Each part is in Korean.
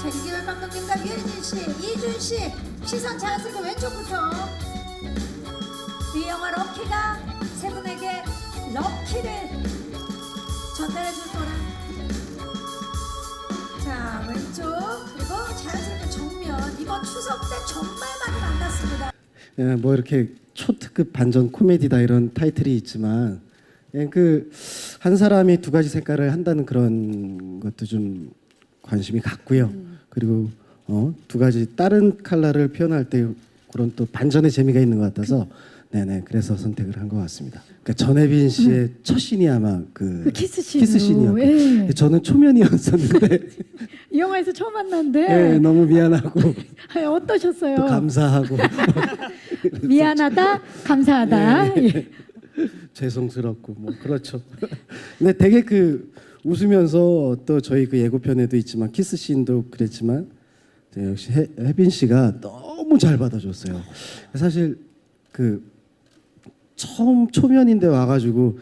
자, 이기열 감독님과 유혜진 씨, 이준 씨 시선 자연스럽게 왼쪽부터 이 영화 럭키가 세 분에게 럭키를 전달해 줄 거라. 자, 왼쪽 그리고 자연스럽게 정면 이번 추석 때 정말 많이 만났습니다. 예, 뭐 이렇게 초특급 반전 코미디다 이런 타이틀이 있지만 그 한 사람이 두 가지 색깔을 한다는 그런 것도 좀 관심이 갔고요. 그리고 어, 두 가지 다른 컬러를 표현할 때 그런 또 반전의 재미가 있는 것 같아서 네네 그래서 선택을 한 것 같습니다. 그러니까 전혜빈 씨의 첫 씬이 아마 그, 그 키스 씬으로, 키스 씬이었고 예. 저는 초면이었었는데 이 영화에서 처음 만났는데 예, 너무 미안하고 아니, 어떠셨어요? 또 감사하고 미안하다, 감사하다. 예. 죄송스럽고 뭐 그렇죠. 근데 되게 그 웃으면서 또 저희 그 예고편에도 있지만 키스 씬도 그랬지만 네, 역시 해, 혜빈 씨가 너무 잘 받아줬어요. 사실 그 처음 초면인데 와가지고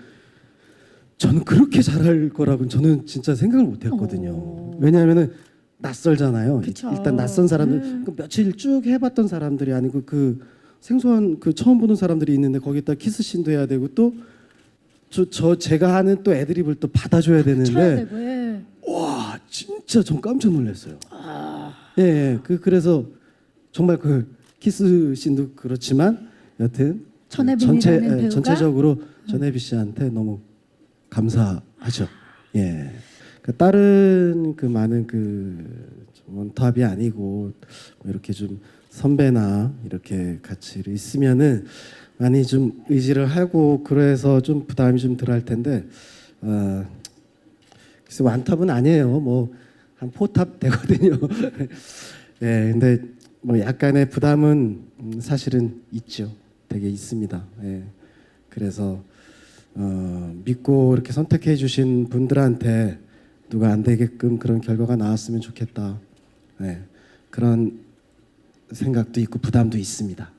저는 그렇게 잘할 거라고는 저는 진짜 생각을 못했거든요. 어. 왜냐하면은 낯설잖아요. 그쵸. 일단 낯선 사람들 음. 그 며칠 쭉 해봤던 사람들이 아니고 그 생소한 그 처음 보는 사람들이 있는데 거기다 키스 씬도 해야 되고 또 저 저 제가 하는 또 애드립을 또 받아줘야 쳐야 되는데 되고, 예. 와 진짜 전 깜짝 놀랐어요. 아. 예, 예, 그 그래서 정말 그 키스 씬도 그렇지만 여튼 전혜빈이라는 전체 예, 배우가? 전체적으로 전혜빈 씨한테 너무 감사하죠. 예. 그 다른 그 많은 그 원탑이 아니고 뭐 이렇게 좀 선배나 이렇게 같이 있으면은 많이 좀 의지를 하고 그래서 좀 부담이 좀 덜할 텐데 어, 글쎄 완탑은 아니에요. 뭐 한 포탑 되거든요. 예, 근데 뭐 약간의 부담은 음, 사실은 있죠. 되게 있습니다. 예. 그래서 어, 믿고 이렇게 선택해 주신 분들한테 누가 안 되게끔 그런 결과가 나왔으면 좋겠다. 예. 그런 생각도 있고 부담도 있습니다.